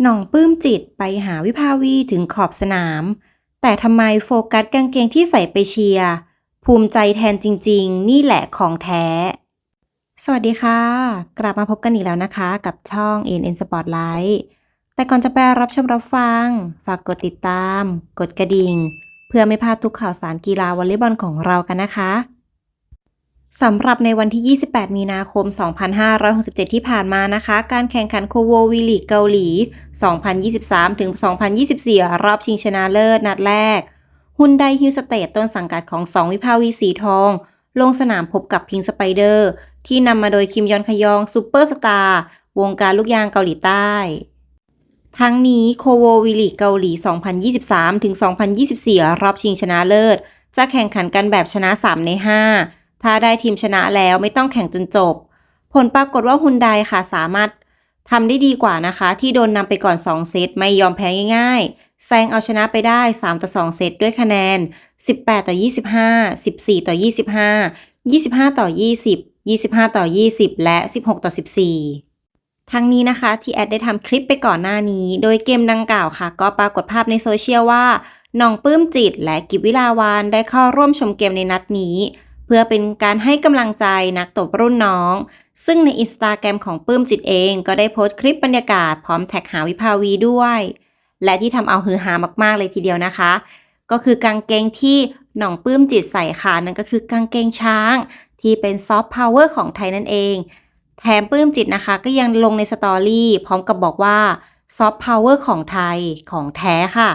หน่องปลื้มจิตไปหาวิภาวีถึงขอบสนาม แต่ทำไมโฟกัสกางเกงที่ใส่ไปเชียร์ภูมิใจแทนจริง ๆ นี่แหละของแท้ สวัสดีค่ะ กลับมาพบกันอีกแล้วนะคะ กับช่อง NN Spotlight แต่ก่อนจะไปรับชมรับฟัง ฝากกดติดตาม กดกระดิ่ง เพื่อไม่พลาดทุกข่าวสารกีฬาวอลเลย์บอลของเรากันนะคะ สำหรับในวันที่ 28 มีนาคม 2567 ที่ผ่านมานะคะ การแข่งขันโคโววีลีกเกาหลี 2023 ถึง 2024 รอบชิงชนะเลิศนัดแรก ฮุนไดฮิวสเตทต้นสังกัดของสองวิภาวีสีทอง ลงสนามพบกับพิงสไปเดอร์ ที่นำมาโดยคิมยอนขยองซูเปอร์สตาร์วงการลูกยางเกาหลีใต้ ทั้งนี้โคโววีลีเกาหลี 2023 ถึง 2024 รอบชิงชนะเลิศ จะแข่งขันกันแบบชนะ 3 ใน 5 ถ้าได้ทีมชนะแล้วไม่ต้องแข่งจนจบ ผลปรากฏว่าฮุนไดค่ะสามารถทำได้ดีกว่านะคะ ที่โดนนำไปก่อน 2 เซตไม่ยอมแพ้ง่ายๆแซงเอาชนะไปได้ 3 ต่อ 2 เซตด้วยคะแนน 18 ต่อ 25 14 ต่อ 25 25 ต่อ 20 25 ต่อ 20 และ 16 ต่อ 14ทั้งนี้นะคะที่แอดได้ทำคลิปไปก่อนหน้านี้ โดยเกมดังกล่าวค่ะ ก็ปรากฏภาพในโซเชียลว่าน้องปลื้มจิตและกิบวิลาวานได้เข้าร่วมชมเกมในนัดนี้ พื่อเป็นการให้กำลังใจนักตบรุ่นน้อง ซึ่งในอินสตาแกรมของปื้มจิตเองก็ได้โพสต์คลิปบรรยากาศพร้อมแท็กหาวิภาวีด้วย และที่ทำเอาฮือฮามากๆเลยทีเดียวนะคะ ก็คือกางเกงที่หน่องปื้มจิตใส่ค่ะนั่นก็คือกางเกงช้าง ที่เป็นซอฟต์พาวเวอร์ของไทยนั่นเอง แถมปื้มจิตนะคะก็ยังลงในสตอรี่พร้อมกับบอกว่าซอฟต์พาวเวอร์ของไทยของแท้ค่ะ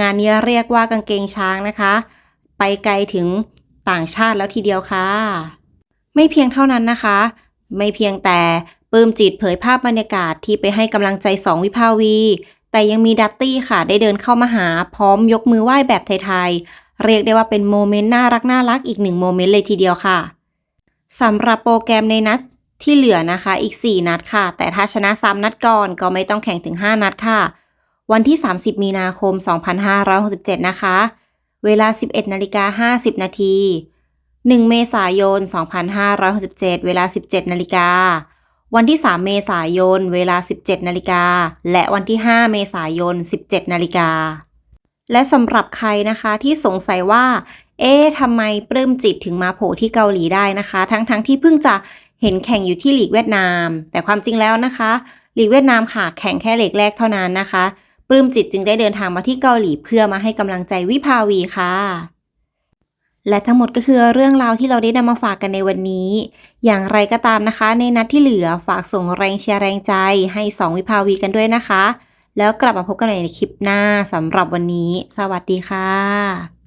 งานนี้เรียกว่ากางเกงช้างนะคะ ไปไกลถึง ต่างชาติแล้วทีเดียวค่ะ ไม่เพียงเท่านั้นนะคะ ไม่เพียงแต่ปลื้มจิตเผยภาพบรรยากาศที่ไปให้กำลังใจสองวิภาวี แต่ยังมีดัตตี้ค่ะได้เดินเข้ามาหาพร้อมยกมือไหว้แบบไทยๆ เรียกได้ว่าเป็นโมเมนต์น่ารักน่ารักอีกหนึ่งโมเมนต์เลยทีเดียวค่ะสำหรับโปรแกรมในนัดที่เหลือนะคะอีก 4 นัดค่ะ แต่ถ้าชนะ3นัดก่อนก็ไม่ต้องแข่งถึง 5 นัดค่ะ วันที่ 30 มีนาคม 2567 นะคะ เวลา 11นาฬิกา50นาที1 เมษายน 2567 เวลา 17นาฬิกา วันที่ 3 เมษายน เวลา 17นาฬิกา และวันที่ 5 เมษายน 17นาฬิกา และสำหรับใครนะคะที่สงสัยว่า เอ๊ะทำไมปลื้มจิตถึงมาโผล่ที่เกาหลีได้นะคะ ทั้งๆทที่เพิ่งจะเห็นแข่งอยู่ที่หลีกเวียดนาม แต่ความจริงแล้วนะคะ หลีกเวียดนามค่ะ แข่งแค่เล็กแรกเท่านั้นนะคะ ปลื้มจิตจึงได้เดินทางมาที่เกาหลีเพื่อมาให้กำลังใจวิภาวีค่ะ และทั้งหมดก็คือเรื่องราวที่เราได้นำมาฝากกันในวันนี้ อย่างไรก็ตามนะคะ ในนัดที่เหลือฝากส่งแรงเชียร์แรงใจให้สองวิภาวีกันด้วยนะคะ แล้วกลับมาพบกันใหม่ในคลิปหน้าสำหรับวันนี้ สวัสดีค่ะ